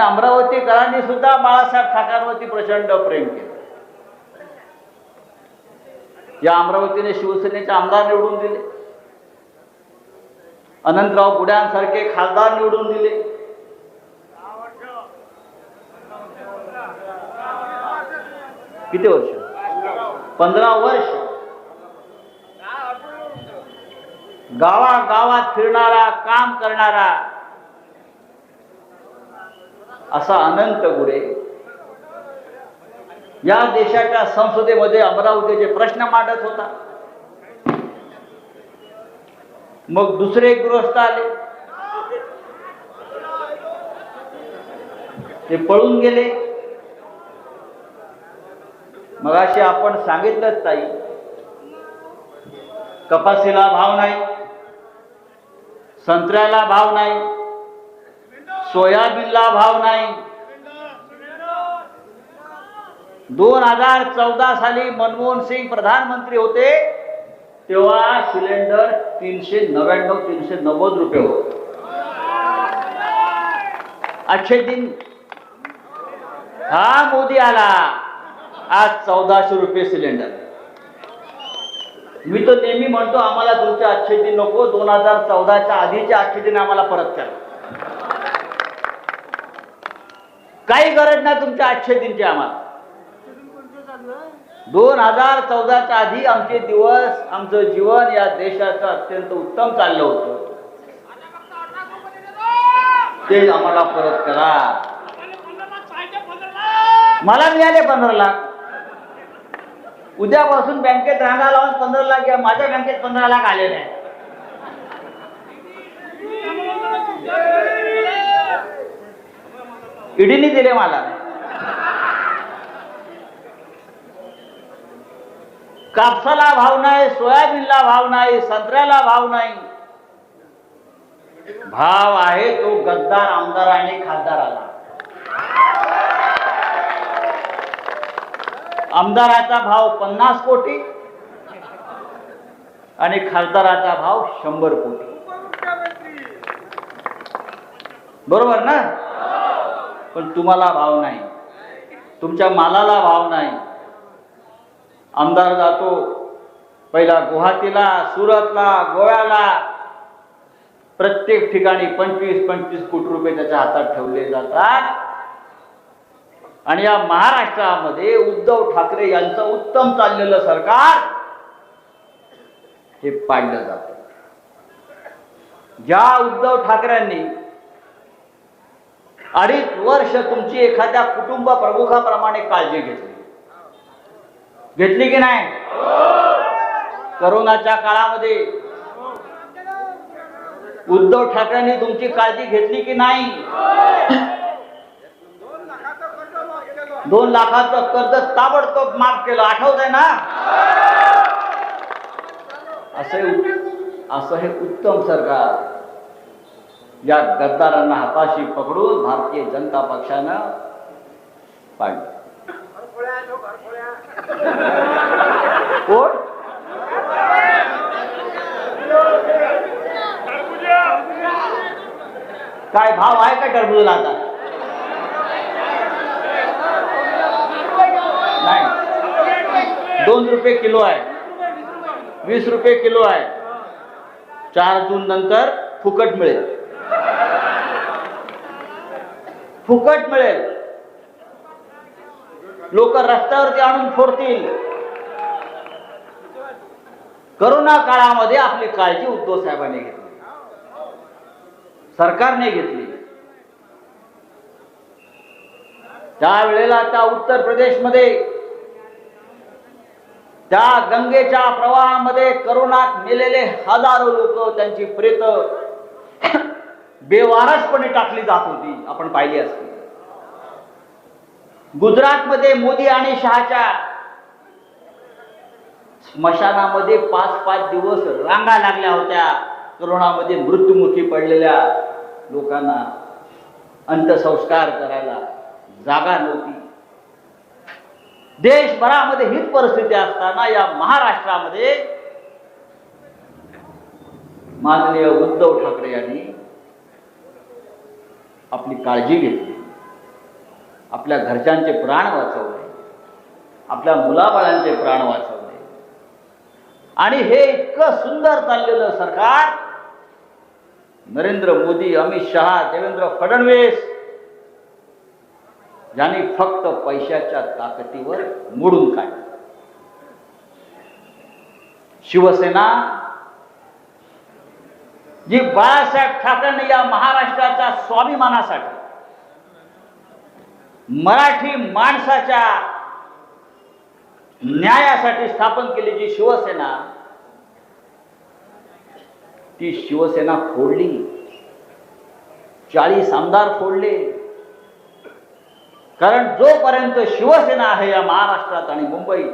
अमरावतीकरांनी सुद्धा बाळासाहेब ठाकरेंवरती प्रचंड प्रेम केलं. या अमरावतीने शिवसेनेचे आमदार निवडून दिले. अनंतराव गुड्यांसारखे खासदार निवडून दिले. किती वर्ष? पंधरा वर्ष. गावागावात फिरणारा काम करणारा असा अनंत गुरे या देशाच्या संसदेमध्ये अमरावतीचे प्रश्न मांडत होता. मग दुसरे गृहस्थ आले. ते पळून गेले. मगाशी आपण सांगितलंच ताई कपासीला भाव नाही संत्र्याला भाव नाही सोयाबीनला भाव नाही. दोन हजार चौदा साली मनमोहन सिंग प्रधानमंत्री होते तेव्हा सिलेंडर तीनशे नव्याण्णव तीनशे नव्वद रुपये होते. अच्छे दिन हा मोदी आला आज चौदाशे रुपये सिलेंडर. मी तर नेहमी म्हणतो आम्हाला तुमचे अच्छे दिन नको दोन हजार चौदाच्या आधीचे अच्छे दिन आम्हाला परत करा. काही गरज नाही तुमच्या आठशे दिनची आम्हाला. दोन हजार चौदाच्या आधी आमचे दिवस आमचं जीवन या देशाचं अत्यंत उत्तम चाललं होतं. ते आम्हाला परत करा. मला मिळाले पंधरा लाख. उद्यापासून बँकेत रांगा लावून पंधरा लाख किंवा माझ्या बँकेत पंधरा लाख आले नाही ईडीने दिले मला. कापसाला भाव नाही सोयाबीनला भाव नाही संत्र्याला भाव नाही. भाव आहे तो गद्दार आमदार आणि खासदाराला. आमदाराचा भाव पन्नास कोटी आणि खासदाराचा भाव शंभर कोटी. बरोबर ना? पण तुम्हाला भाव नाही. तुमच्या मालाला भाव नाही. आमदार जातो. पहिला गुवाहाटीला सुरतला गोव्याला. प्रत्येक ठिकाणी पंचवीस पंचवीस कोटी रुपये त्याच्या हातात ठेवले जातात. आणि या महाराष्ट्रामध्ये उद्धव ठाकरे यांचं उत्तम चाललेलं सरकार हे पाडलं जात. ज्या उद्धव ठाकरेंनी अडीच वर्ष तुमची एखाद्या कुटुंब प्रमुखाप्रमाणे काळजी घेतली. घेतली की नाही? करोनाच्या काळामध्ये उद्धव ठाकरेंनी तुमची काळजी घेतली की नाही? दोन लाखाचं कर्ज ताबडतोब माफ केलं. आठवत आहे ना? असे असं हे उत्तम सरकार. या गद्दारांना हाताशी पकडून भारतीय जनता पक्षानं पाडलं. कोण? काय भाव आहे का टरबूजला आता? नाही. दोन रुपये किलो आहे. वीस रुपये किलो आहे. चार जून नंतर फुकट मिळेल. फुकट मिळेल. लोक रस्त्यावरती आणून फोडतील. करोना काळामध्ये आपली काळजी उद्धव साहेबांनी घेतली. सरकारने घेतली. त्यावेळेला त्या उत्तर प्रदेशमध्ये त्या गंगेच्या प्रवाहामध्ये करोनात मेलेले हजारो लोक त्यांची प्रेत बेवारसपणे टाकली जात होती. आपण पाहिली असते. गुजरातमध्ये मोदी आणि शहाच्या स्मशानामध्ये पाच पाच दिवस रांगा लागल्या होत्या. कोरोनामध्ये मृत्युमुखी पडलेल्या लोकांना अंत्यसंस्कार करायला जागा नव्हती. देशभरामध्ये हीच परिस्थिती असताना या महाराष्ट्रामध्ये माननीय उद्धव ठाकरे यांनी आपली काळजी घेतली. आपल्या घरच्यांचे प्राण वाचवले. आपल्या मुलाबाळांचे प्राण वाचवले. आणि हे इतकं सुंदर चाललेलं सरकार नरेंद्र मोदी अमित शहा देवेंद्र फडणवीस यांनी फक्त पैशाच्या ताकदीवर मोडून काढलं. शिवसेना जी बाळासाहेब ठाकरे या महाराष्ट्राच्या स्वाभिमानासाठी मराठी माणसाच्या न्यायासाठी स्थापन केली जी शिवसेना ती शिवसेना फोडली. चाळीस आमदार फोडले. कारण जोपर्यंत शिवसेना आहे या महाराष्ट्रात आणि मुंबईत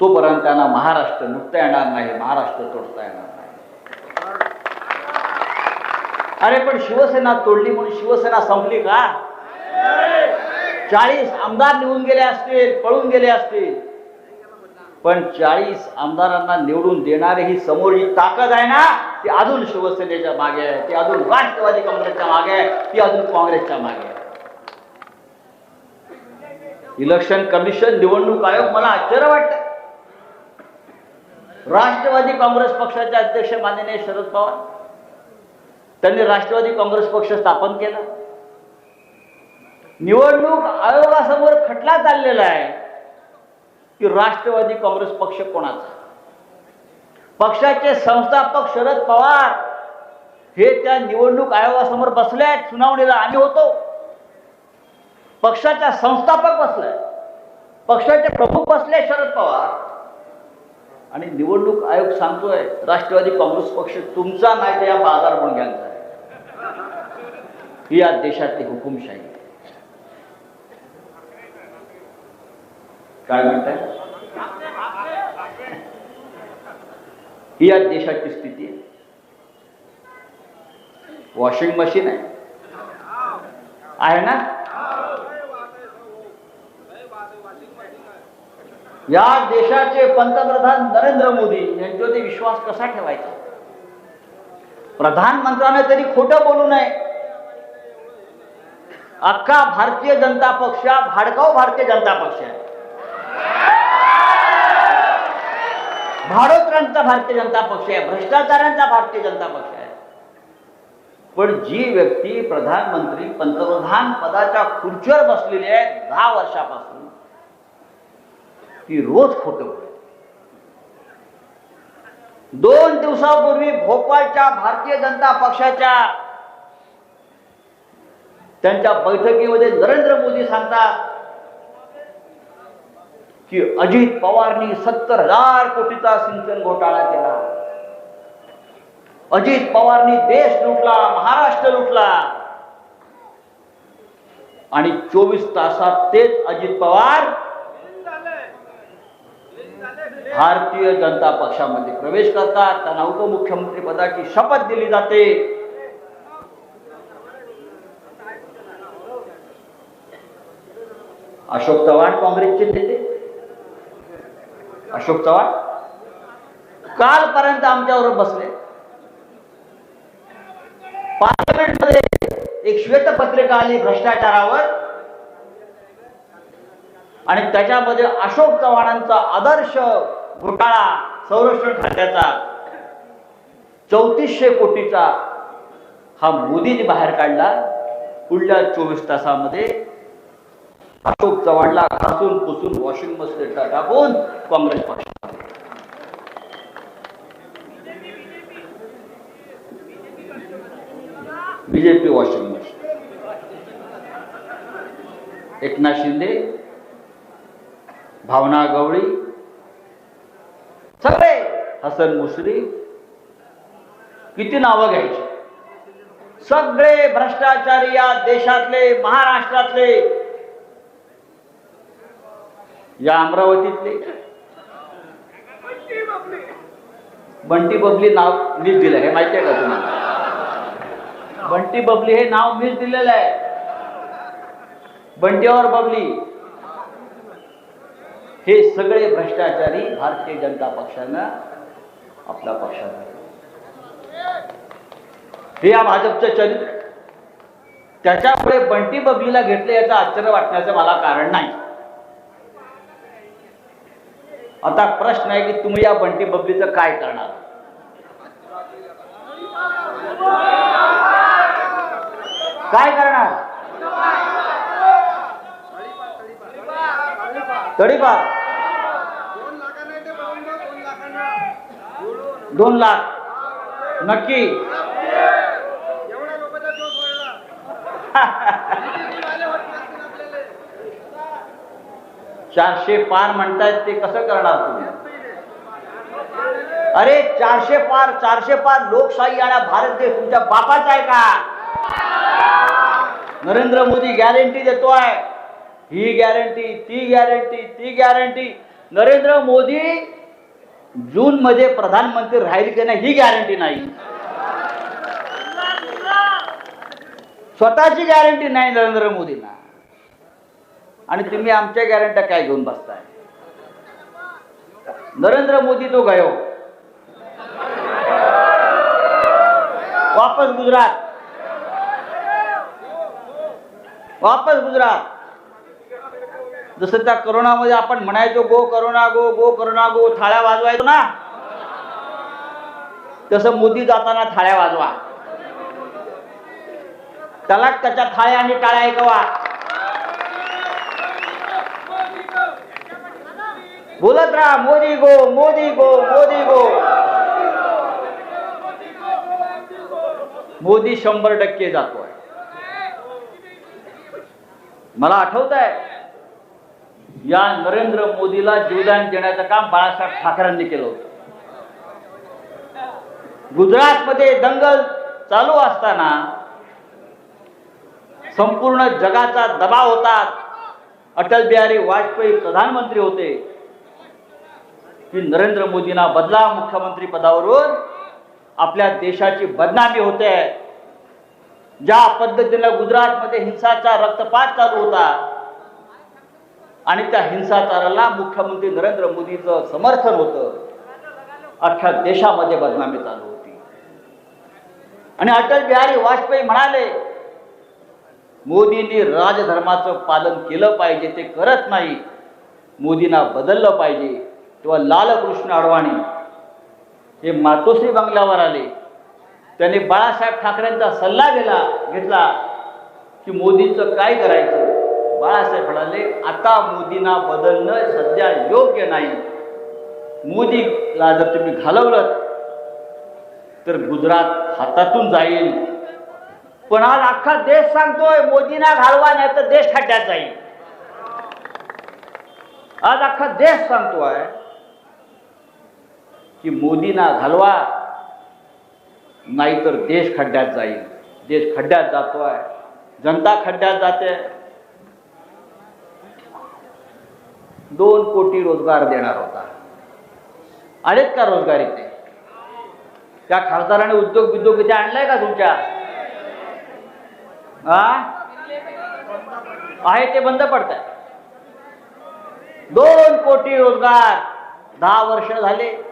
तोपर्यंत त्यांना महाराष्ट्र लुटता येणार नाही महाराष्ट्र तोडता येणार नाही अरे पण शिवसेना तोडली म्हणून शिवसेना संपली का? चाळीस आमदार निघून गेले असतील पळून गेले असतील. पण चाळीस आमदारांना निवडून देणारी ही समोरची ताकद आहे ना ती अजून शिवसेनेच्या मागे आहे. ती अजून राष्ट्रवादी काँग्रेसच्या मागे आहे ती अजून काँग्रेसच्या मागे आहे. इलेक्शन कमिशन निवडणूक आयोग मला आश्चर्य वाटत राष्ट्रवादी काँग्रेस पक्षाचे अध्यक्ष माननीय शरद पवार त्यांनी राष्ट्रवादी काँग्रेस पक्ष स्थापन केला. निवडणूक आयोगासमोर खटला चाललेला आहे की राष्ट्रवादी काँग्रेस पक्ष कोणाचा? पक्षाचे संस्थापक शरद पवार हे त्या निवडणूक आयोगासमोर बसले आहेत सुनावणीला आम्ही होतो. पक्षाचा संस्थापक बसलाय पक्षाचे प्रमुख बसले शरद पवार. आणि निवडणूक आयोग सांगतोय राष्ट्रवादी काँग्रेस पक्ष तुमचा नाही तर या बाजार गुणग्यांचा आहे. ही या देशातली हुकुमशाही. काय म्हणताय? ही या देशाची स्थिती आहे. वॉशिंग मशीन आहे. आहे ना? या देशाचे पंतप्रधान नरेंद्र मोदी यांच्यावरती विश्वास कसा ठेवायचा? प्रधानमंत्र्याने तरी खोटं बोलू नये. अख्खा भारतीय जनता पक्ष हा भारतीय जनता पक्ष आहे. भाडोत्रांचा भारतीय जनता पक्ष आहे भ्रष्टाचारांचा भारतीय जनता पक्ष आहे. पण जी व्यक्ती प्रधानमंत्री पंतप्रधान पदाच्या खुर्चीवर बसलेली आहे दहा वर्षापासून ती रोज खोट दोन दिवसापूर्वी भोपाळच्या भारतीय जनता पक्षाच्या त्यांच्या बैठकीमध्ये नरेंद्र मोदी सांगतात की अजित पवारनी सत्तर हजार कोटीचा सिंचन घोटाळा केला. अजित पवारनी देश लुटला महाराष्ट्र लुटला. आणि चोवीस तासात तेच अजित पवार भारतीय जनता पक्षामध्ये प्रवेश करतात. त्यांना उपमुख्यमंत्री पदाची शपथ दिली जाते. अशोक चव्हाण काँग्रेसचे नेते? अशोक चव्हाण? कालपर्यंत आमच्यावर बसले. पार्लमेंटमध्ये एक श्वेतपत्रिका आली भ्रष्टाचारावर. आणि त्याच्यामध्ये अशोक चव्हाणांचा आदर्श घोटाळा संरक्षण खात्याचा चौतीसशे कोटीचा हा मोदीने बाहेर काढला पुढल्या चोवीस तासामध्ये. अशोक चव्हाणला घासून पुसून वॉशिंग मशीनला टाकून काँग्रेस पक्ष. BJP washing machine Eknath Shinde Bhavana Gawali सगळे हसन मुश्रीफ किती नावं घ्यायची? सगळे भ्रष्टाचारी या देशातले महाराष्ट्रातले या अमरावतीतले. बंटी बबली नाव मीच दिलं हे माहिती आहे का तुम्हाला? बंटी बबली हे नाव मीच दिलेलं आहे. बंटीवर बबली. हे सगळे भ्रष्टाचारी भारतीय जनता पक्षानं आपल्या पक्षात हे या भाजपचं चरित्र. त्याच्यामुळे बंटी बबलीला घेतलं याचं आश्चर्य वाटण्याचं मला कारण नाही. आता प्रश्न आहे की तुम्ही या बंटी बबलीचं काय करणार? काय करणार? तडीपार दोन लाख. नक्की. चारशे पार म्हणतायत ते कसं करणार तुम्ही? अरे चारशे पार चारशे पार लोकशाही आणि भारत देश तुमच्या बापाचा आहे का? नरेंद्र मोदी गॅरंटी देतोय. ही गॅरंटी ती गॅरंटी ती गॅरंटी नरेंद्र मोदी जून मध्ये प्रधानमंत्री राहील की नाही ही गॅरंटी नाही. स्वतःची गॅरंटी नाही नरेंद्र मोदींना. आणि तुम्ही आमच्या गॅरंट्या काय घेऊन बसताय? नरेंद्र मोदी तो गयो. वापस गुजरात. वापस गुजरात. जसं त्या करोनामध्ये आपण म्हणायचो go corona go go corona go थाळ्या वाजवायचो ना. तसं मोदी जाताना थाळ्या वाजवा. त्याला त्याच्या थाळ्या आणि टाळ्या ऐकवा. बोलत राहा Modi go Modi go Modi go. Modi शंभर टक्के जातोय. मला आठवत आहे या नरेंद्र मोदीला जीवदान देण्याचं काम बाळासाहेब ठाकरेंनी केलं होतं. गुजरातमध्ये दंगल चालू असताना संपूर्ण जगाचा दबाव होता. अटल बिहारी वाजपेयी प्रधानमंत्री होते. की नरेंद्र मोदींना बदला मुख्यमंत्री पदावरून आपल्या देशाची बदनामी होते. ज्या पद्धतीने गुजरातमध्ये हिंसाचार रक्तपात चालू होता आणि त्या हिंसाचाराला मुख्यमंत्री नरेंद्र मोदीचं समर्थन होतं. अख्ख्या देशामध्ये बदनामी चालू होती. आणि अटल बिहारी वाजपेयी म्हणाले मोदींनी राजधर्माचं पालन केलं पाहिजे ते करत नाही. मोदींना बदललं पाहिजे. तेव्हा लालकृष्ण अडवाणी हे मातोश्री बंगल्यावर आले. त्यांनी बाळासाहेब ठाकरेंचा सल्ला गेला घेतला की मोदींचं काय करायचं? बाळासाहेब म्हणाले आता मोदींना बदलणं सध्या योग्य नाही. मोदीला जर तुम्ही घालवलं तर गुजरात हातातून जाईल. पण आज अख्खा देश सांगतोय मोदींना घालवा नाही तर देश खड्ड्यात जाईल. आज अख्खा देश सांगतोय की मोदींना घालवा. नाहीतर देश खड्ड्यात जाईल. देश खड्ड्यात जातोय. जनता खड्ड्यात जाते. दोन कोटी रोजगार देणार होता. आलेत का रोजगार इथे त्या खासदाराने उद्योग बिद्योग इथे आणलाय का तुमच्या? हा आहे ते बंद पडत आहे दोन कोटी रोजगार. दहा वर्ष झाले.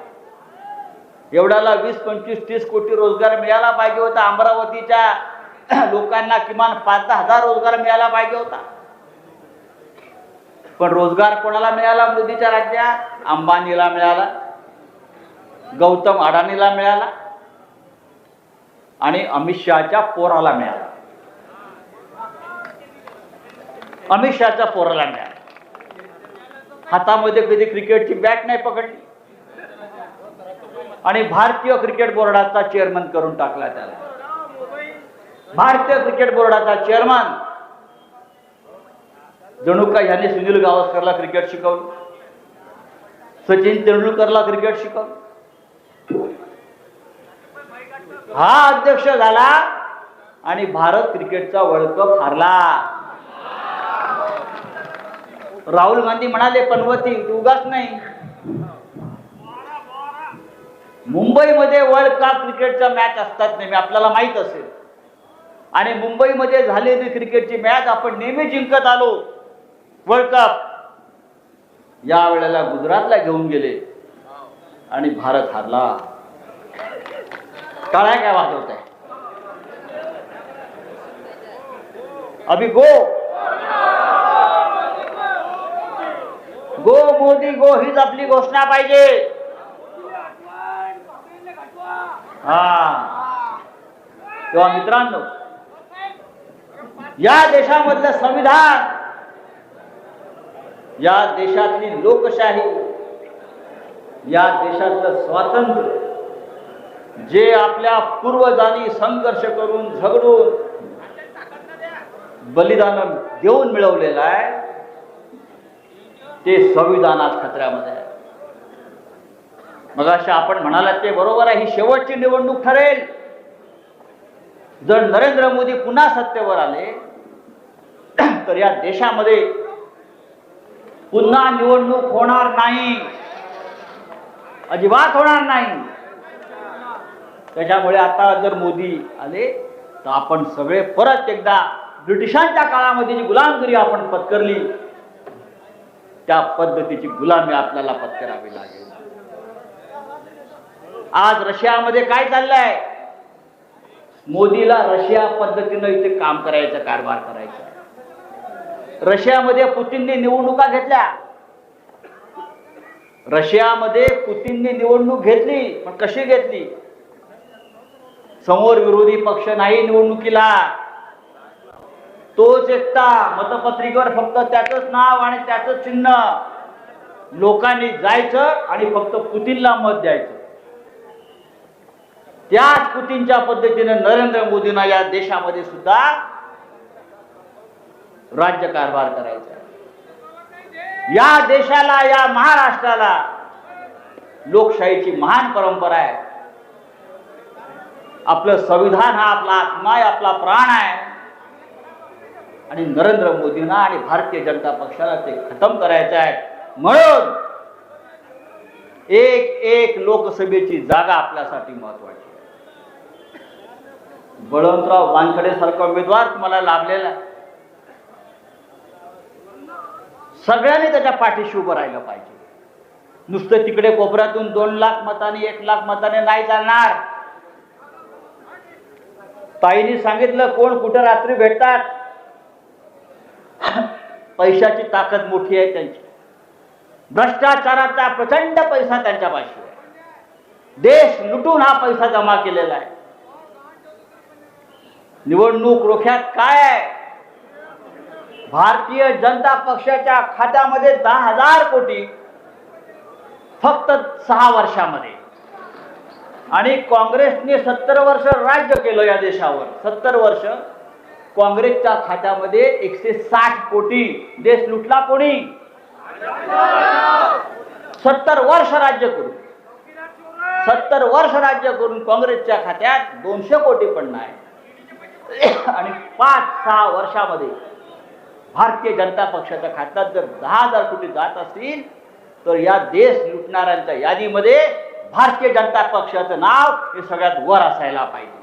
एवढ्याला वीस पंचवीस तीस कोटी रोजगार मिळाला पाहिजे होता. अमरावतीच्या लोकांना किमान पाच दहा हजार रोजगार मिळाला पाहिजे होता. पण रोजगार कोणाला मिळाला? मोदीच्या राज्यात. अंबानीला मिळाला. गौतम अडाणीला मिळाला. आणि अमित शहाच्या पोराला मिळाला. अमित शहाच्या पोराला मिळाला. हातामध्ये कधी क्रिकेटची बॅट नाही पकडली. आणि भारतीय क्रिकेट बोर्डाचा चेअरमन करून टाकला त्याला. भारतीय क्रिकेट बोर्डाचा चेअरमन. जणू का ह्याने सुनील गावस्करला क्रिकेट शिकवलं. सचिन तेंडुलकरला क्रिकेट शिकवलं. हा अध्यक्ष झाला आणि भारत क्रिकेटचा वर्ल्ड कप हारला. राहुल गांधी म्हणाले पनवती तू उगाच नाही. मुंबईमध्ये वर्ल्ड कप क्रिकेटच्या मॅच असतात नेहमी आपल्याला माहीत असेल. आणि मुंबईमध्ये झालेली क्रिकेटची मॅच आपण नेहमी जिंकत आलो. वर्ल्ड कप या वेळेला गुजरातला घेऊन गेले. आणि भारत हारला. टाळ्या काय वाजवत आहे अभी गो! गो मोदी गो हीच आपली घोषणा पाहिजे. हा. तेव्हा मित्रांनो या देशामधलं संविधान या देशातली लोकशाही या देशातलं स्वातंत्र्य जे आपल्या पूर्वजांनी संघर्ष करून झगडून बलिदान देऊन मिळवलेलं आहे ते संविधानात खतऱ्यामध्ये आहे. मग अशा आपण म्हणालात ते बरोबर आहे ही शेवटची निवडणूक ठरेल. जर नरेंद्र मोदी पुन्हा सत्तेवर आले तर या देशामध्ये पुन्हा निवडणूक होणार नाही. अजिबात होणार नाही. त्याच्यामुळे आता जर मोदी आले तर आपण सगळे परत एकदा ब्रिटिशांच्या काळामध्ये जी गुलामगिरी आपण पत्करली त्या पद्धतीची गुलामी आपल्याला पत्करावी लागेल. आज रशियामध्ये काय चाललंय? मोदीला रशिया पद्धतीनं इथे काम करायचं कारभार करायचा. रशियामध्ये पुतीनने निवडणुका घेतल्या. रशियामध्ये पुतीनने निवडणूक घेतली पण कशी घेतली? समोर विरोधी पक्ष नाही निवडणुकीला. तोच एकटा मतपत्रिकेवर फक्त त्याचंच नाव आणि त्याच चिन्ह. लोकांनी जायचं आणि फक्त पुतीनला मत द्यायचं. त्याच कृतींच्या पद्धतीने नरेंद्र मोदींना या देशामध्ये सुद्धा राज्य कारभार करायचा या देशाला या महाराष्ट्राला लोकशाहीची महान परंपरा आहे. आपलं संविधान हा आपला आत्मा आहे आपला प्राण आहे. आणि नरेंद्र मोदींना आणि भारतीय जनता पक्षाला ते खतम करायचं आहे. म्हणून एक एक लोकसभेची जागा आपल्यासाठी महत्वाची बळवंतराव वानखडे सारखा उमेदवार तुम्हाला लाभलेला आहे. सगळ्यांनी त्याच्या पाठीशी उभं राहिलं पाहिजे. नुसतं तिकडे कोपऱ्यातून दोन लाख मताने एक लाख मताने नाही जाणार. ताईने सांगितलं कोण कुठं रात्री भेटतात? पैशाची ताकद मोठी आहे त्यांची. भ्रष्टाचाराचा प्रचंड पैसा त्यांच्या पाशी आहे. देश लुटून हा पैसा जमा केलेला आहे. निवडणूक रोख्यात काय आहे? भारतीय जनता पक्षाच्या खात्यामध्ये दहा हजार कोटी फक्त सहा वर्षामध्ये. आणि काँग्रेसने सत्तर वर्ष राज्य केलं या देशावर. सत्तर वर्ष काँग्रेसच्या खात्यामध्ये एकशे साठ कोटी. देश लुटला कोणी? सत्तर वर्ष राज्य करून. सत्तर वर्ष राज्य करून काँग्रेसच्या खात्यात दोनशे कोटी पण नाही. आणि पाच सहा वर्षामध्ये भारतीय जनता पक्षाच्या खात्यात जर दहा हजार कोटी जात असतील तर या देश लुटणाऱ्यांच्या यादीमध्ये भारतीय जनता पक्षाचं नाव हे सगळ्यात वर असायला पाहिजे.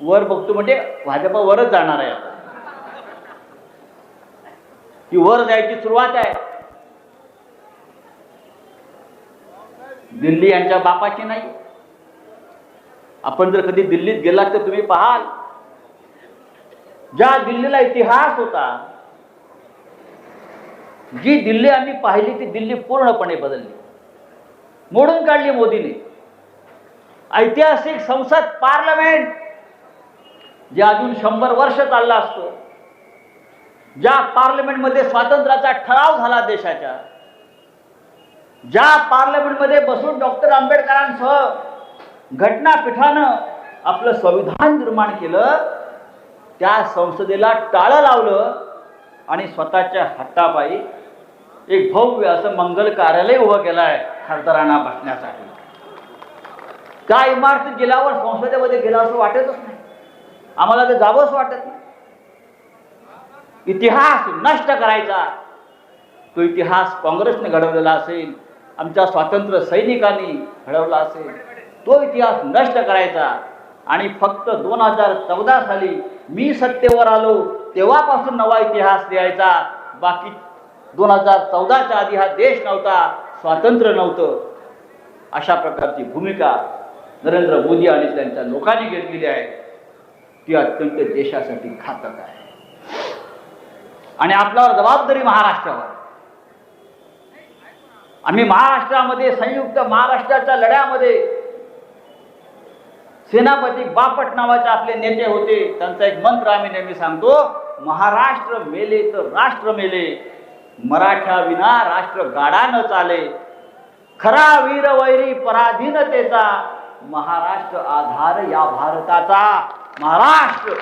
वर बघतो म्हणजे भाजप वरच जाणार आहे आता. ही वर जायची सुरुवात आहे. दिल्ली यांच्या बापाची नाही. आपण जर कधी दिल्लीत गेलात तर तुम्ही पाहाल. ज्या दिल्लीला इतिहास होता जी दिल्ली आम्ही पाहिली ती दिल्ली पूर्णपणे बदलली. मोडून काढली मोदीने. ऐतिहासिक संसद पार्लमेंट जे अजून शंभर वर्ष चालला असतो ज्या पार्लमेंटमध्ये स्वातंत्र्याचा ठराव झाला देशाच्या ज्या पार्लमेंटमध्ये बसून डॉक्टर आंबेडकरांसह घटनापीठानं आपलं संविधान निर्माण केलं त्या संसदेला टाळं लावलं आणि स्वतःच्या हातापायी एक भव्य असं मंगल कार्यालय उभं केलं आहे खासदारांना बसण्यासाठी. त्या इमारतीत गेल्यावर संसदेमध्ये गेला असं वाटतच नाही. आम्हाला ते जावंच वाटत नाही. इतिहास नष्ट करायचा. तो इतिहास काँग्रेसने घडवलेला असेल आमच्या स्वातंत्र्य सैनिकांनी घडवला असेल. तो इतिहास नष्ट करायचा. आणि फक्त दोन हजार चौदा साली मी सत्तेवर आलो तेव्हापासून नवा इतिहास लिहायचा. बाकी दोन हजार चौदाच्या आधी हा देश नव्हता स्वातंत्र्य नव्हतं. अशा प्रकारची भूमिका नरेंद्र मोदी आणि त्यांच्या लोकांनी घेतलेली आहे. ती अत्यंत देशासाठी घातक आहे. आणि आपल्यावर जबाबदारी महाराष्ट्रावर. आम्ही महाराष्ट्रामध्ये संयुक्त महाराष्ट्राच्या लढ्यामध्ये सेनापती बापट नावाचे आपले नेते होते. त्यांचा एक मंत्र आम्ही नेहमी सांगतो महाराष्ट्र मेले तर राष्ट्र मेले. मराठा विना राष्ट्र गाडा न चाले. खरा वीर वैरी पराधीनतेचा महाराष्ट्र आधार या भारताचा. महाराष्ट्र!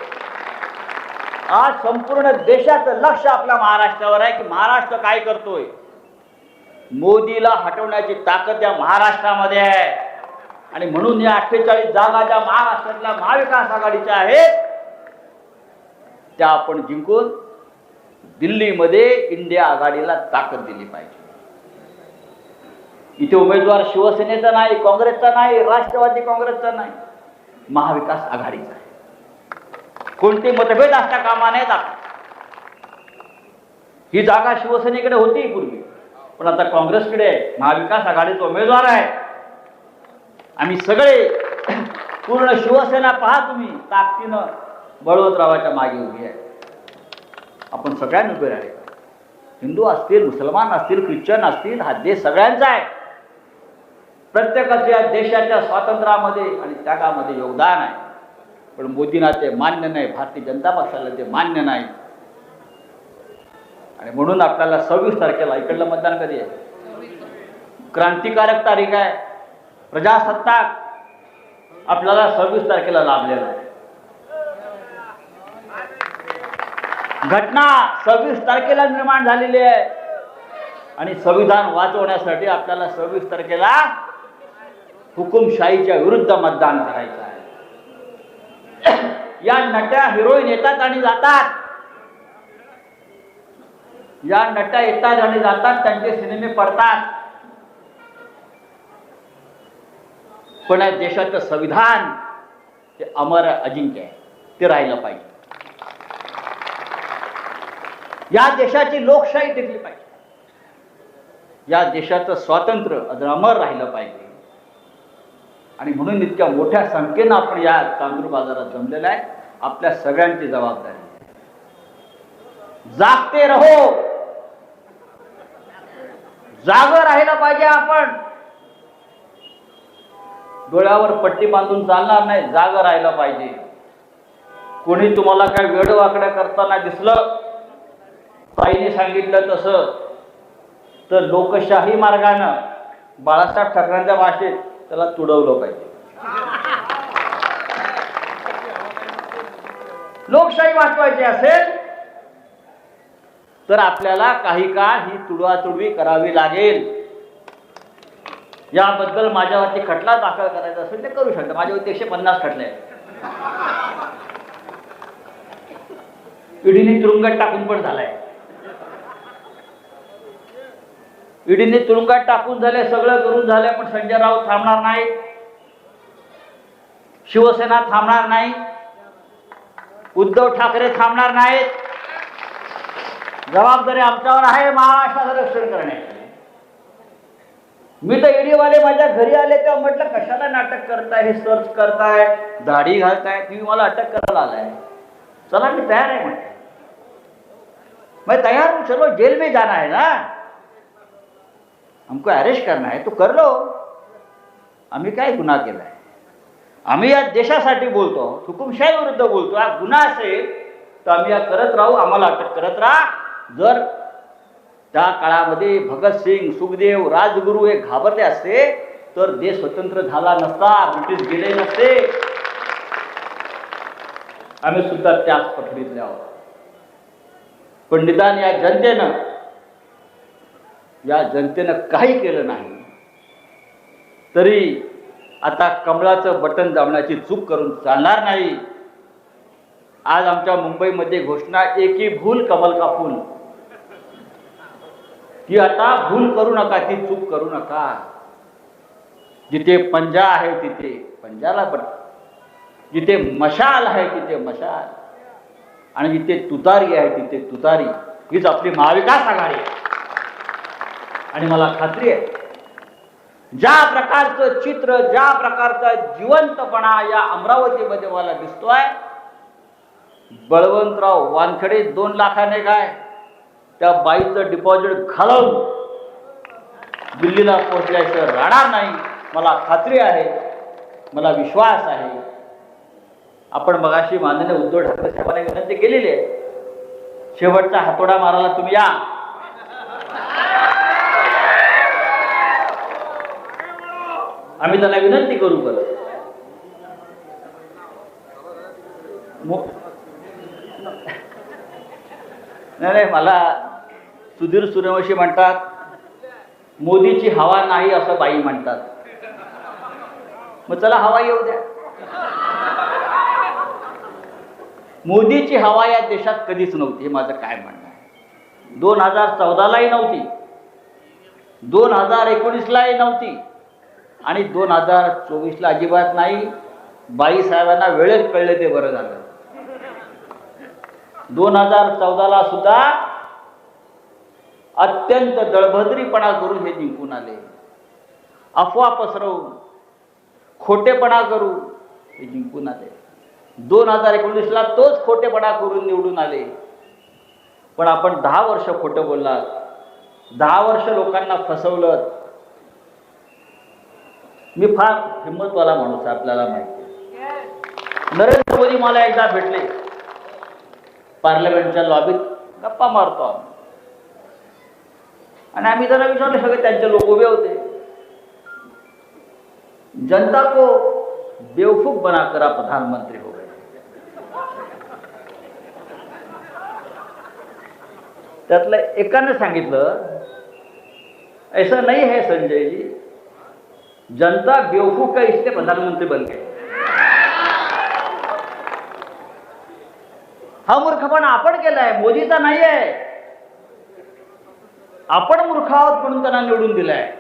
आज संपूर्ण देशाचं लक्ष आपल्या महाराष्ट्रावर आहे की महाराष्ट्र काय करतोय? मोदीला हटवण्याची ताकद या महाराष्ट्रामध्ये आहे. आणि म्हणून या अठ्ठेचाळीस जागा ज्या महाराष्ट्रातल्या महाविकास आघाडीच्या आहेत त्या आपण जिंकून दिल्लीमध्ये इंडिया आघाडीला ताकद दिली पाहिजे. इथे उमेदवार शिवसेनेचा नाही काँग्रेसचा नाही राष्ट्रवादी काँग्रेसचा नाही महाविकास आघाडीचा आहे. कोणते मतभेद असता कामा नाही आता ही जागा शिवसेनेकडे होती पूर्वी पण आता काँग्रेसकडे महाविकास आघाडीचा उमेदवार आहे. आम्ही सगळे पूर्ण शिवसेना पहा तुम्ही ताकदीनं बळवंतरावाच्या मागे उभी आहे. आपण सगळ्यांनी उभे राहिले. हिंदू असतील मुसलमान असतील ख्रिश्चन असतील हा देश सगळ्यांचा आहे. प्रत्येकाच्या देशाच्या स्वातंत्र्यामध्ये आणि त्यागामध्ये योगदान आहे. पण मोदींना ते मान्य नाही भारतीय जनता पक्षाला ते मान्य नाही. आणि म्हणून आपल्याला सव्वीस तारखेला इकडलं मतदान कधी आहे? क्रांतिकारक तारीख आहे. प्रजासत्ताक आपल्याला सव्वीस तारखेला लाभलेला आहे. घटना सव्वीस तारखेला निर्माण झालेली आहे. आणि संविधान वाचवण्यासाठी आपल्याला सव्वीस तारखेला हुकुमशाहीच्या विरुद्ध मतदान करायचं आहे. या नट्या हिरोईन येतात आणि जातात. या नट्या येतात आणि जातात त्यांचे सिनेमे पडतात. पण या देशाचं संविधान ते अमर अजिंक्य आहे. ते राहिलं पाहिजे. या देशाची लोकशाही टिकली पाहिजे. या देशाचं स्वातंत्र्य अजून अमर राहिलं पाहिजे. आणि म्हणून इतक्या मोठ्या संख्येनं आपण या तांदूळ बाजारात जमलेलं आहे. आपल्या सगळ्यांची जबाबदारी जागते रहो. जाग राहिलं पाहिजे आपण. डोळ्यावर पट्टी बांधून चालणार नाही जाग राहायला पाहिजे. कोणी तुम्हाला काय वेड वाकड्या करताना दिसलं? ताईने सांगितलं तसं. तर लोकशाही मार्गानं बाळासाहेब ठाकरेंच्या भाषेत त्याला तुडवलं पाहिजे. लोकशाही वाचवायची असेल तर आपल्याला काही काळ ही तुडवातुडवी करावी लागेल. याबद्दल माझ्यावरती खटला दाखल करायचा असेल ते करू शकता. माझ्यावरती एकशे पन्नास खटले आहेत. ईडीने तुरुंगात टाकून पण झालाय. ईडीने तुरुंगात टाकून झाले सगळं करून झालंय पण संजय राऊत थांबणार नाही. शिवसेना थांबणार नाही. उद्धव ठाकरे थांबणार नाहीत. जबाबदारी आमच्यावर आहे महाराष्ट्राचं रक्षण करण्याची. मी तर ईडीवाले माझ्या घरी आले तेव्हा म्हटलं कशाला नाटक करताय हे सर्च करताय? दाढी घालताय तुम्ही मला अटक करायला आलाय. चला मी तयार आहे म्हटलं. मैं तैयार हूं चलो जेल में जाना है ना? हमको अरेस्ट करना है तो कर लो. आम्ही काय गुन्हा केलाय? आम्ही या देशासाठी बोलतो हुकुमशाही विरुद्ध बोलतो. हा गुन्हा असेल तर आम्ही या करत राहू आम्हाला अटक करत राहा. जर त्या काळामध्ये भगतसिंग सुखदेव राजगुरू हे घाबरले असते तर देश स्वतंत्र झाला नसता ब्रिटिश गेले नसते. आम्ही सुद्धा त्याच पठडीतले आहोत. पण निदान या जनतेनं या जनतेनं काही केलं नाही. तरी आता कमळाचं बटन दाबण्याची चूक करून चालणार नाही. आज आमच्या मुंबईमध्ये घोषणा एकी भूल कमल का फूल. ती आता भूल करू नका ती चूक करू नका. जिथे पंजा आहे तिथे पंजाला पण. जिथे मशाल आहे तिथे मशाल. आणि जिथे तुतारी आहे तिथे तुतारी. हीच आपली महाविकास आघाडी. आहे आणि मला खात्री आहे ज्या प्रकारचं चित्र ज्या प्रकारचा जिवंतपणा या अमरावतीमध्ये मला दिसतोय बळवंतराव वानखडे दोन लाखाने काय त्या बाईचं डिपॉझिट घालवून दिल्लीला पोहोचल्याचं राहणार नाही. मला खात्री आहे. मला विश्वास आहे. आपण मगाशी माननीय उद्धव ठाकरे साहेबांना विनंती केलेली आहे. शेवटचा हातोडा मारायला तुम्ही या. आम्ही त्यांना विनंती करू बरं नाही नाही मला सुधीर सूर्यवंशी म्हणतात मोदीची हवा नाही असं बाई म्हणतात. मग चला हवा येऊ द्या. मोदीची हवा या देशात कधीच नव्हती हे माझं काय म्हणणं आहे. दोन हजार चौदालाही नव्हती. दोन हजार एकोणीसलाही नव्हती. आणि दोन हजार चोवीसला अजिबात नाही. बाई साहेबांना वेळेत कळले ते बरं झालं. दोन हजार चौदाला सुद्धा अत्यंत दळभद्रीपणा करून हे जिंकून आले. अफवा पसरवून खोटेपणा करू हे जिंकून आले. दोन हजार एकोणीसला तोच खोटेपणा करून निवडून आले. पण आपण दहा वर्ष खोटं बोललात. दहा वर्ष लोकांना फसवलं मी फार हिंमतवाला माणूस आहे आपल्याला माहिती नरेंद्र मोदी मला एकदा भेटले. पार्लमेंटच्या लॉबीत गप्पा मारतो आम्ही. आणि आम्ही जरा विचारलं सगळे त्यांचे लोक उभे होते. जनता को बेवकूफ बनाकर आप प्रधानमंत्री हो गए. त्यातलं एकाने सांगितलं ऐसा नाही है संजय जी जनता बेवकूफ का इसलिए प्रधानमंत्री बन गए. हा मूर्खपणा आपण केलाय मोदीचा नाही आहे. आपण मूर्ख आहोत म्हणून त्यांना निवडून दिलाय.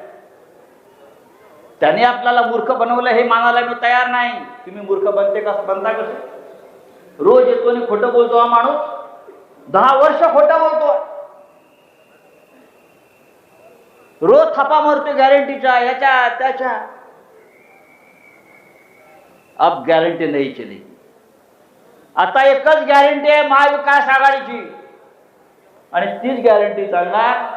त्याने आपल्याला मूर्ख बनवलं हे मानायला मी तयार नाही. तुम्ही मूर्ख बनते का? बनता कसं? रोज येतो आणि खोटं बोलतो हा माणूस. दहा वर्ष खोटं बोलतो रोज थापा मारतो गॅरंटीच्या याच्या त्याच्या. अब गॅरंटी नाही चली आता एकच गॅरंटी आहे महाविकास आघाडीची. आणि तीच गॅरंटी चालणार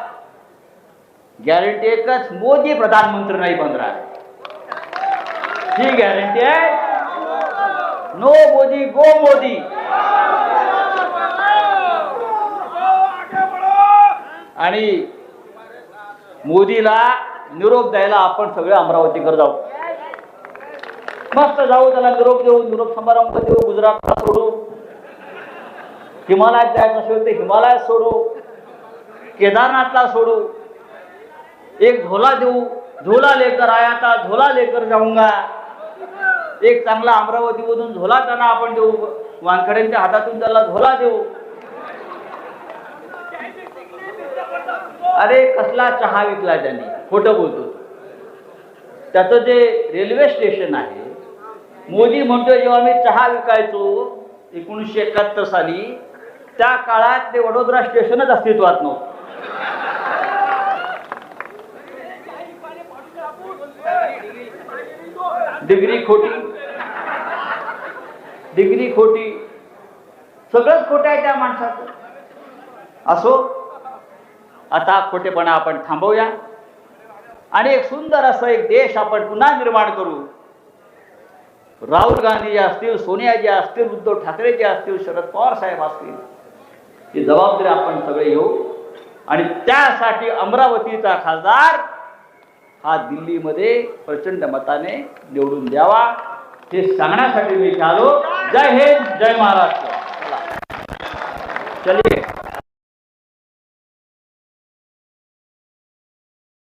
गॅरंटी एकच मोदी प्रधानमंत्री नाही बनणार. ही गॅरंटी आहे? No Modi go Modi. आणि मोदीला निरोप द्यायला आपण सगळे अमरावतीकर जाऊ. मस्त जाऊ त्याला निरोप देऊ निरोप समारंभ देऊ गुजरातला सोडू. हिमालयात जायचं असेल तर हिमालयात सोडू. केदारनाथला सोडू. एक झोला देऊ झोला लेकर आया था झोला लेकर जाऊंगा. एक चांगला अमरावतीमधून झोला त्यांना आपण देऊ. वानखड्यांच्या हातातून त्याला झोला देऊ. अरे कसला चहा विकला त्यांनी? खोटं बोलतो त्याचं जे रेल्वे स्टेशन आहे मोदी म्हणतो जेव्हा मी चहा विकायचो एकोणीसशे एकाहत्तर साली त्या काळात ते वडोदरा स्टेशनच अस्तित्वात नव्हतं. डिग्री खोटी. डिग्री खोटी. सगळंच खोटं आहे त्या माणसाचं. असो आता खोटेपणा आपण थांबवूया. आणि एक सुंदर असं एक देश आपण पुन्हा निर्माण करू. राहुल गांधी असतील सोनियाजी असतील उद्धव ठाकरे जे असतील शरद पवार साहेब असतील ही जबाबदारी आपण सगळे घेऊ. आणि त्यासाठी अमरावतीचा खासदार हा दिल्लीमध्ये प्रचंड मताने निवडून द्यावा. हे सांगण्यासाठी मी आलो. जय हिंद जय महाराष्ट्र. चलिए.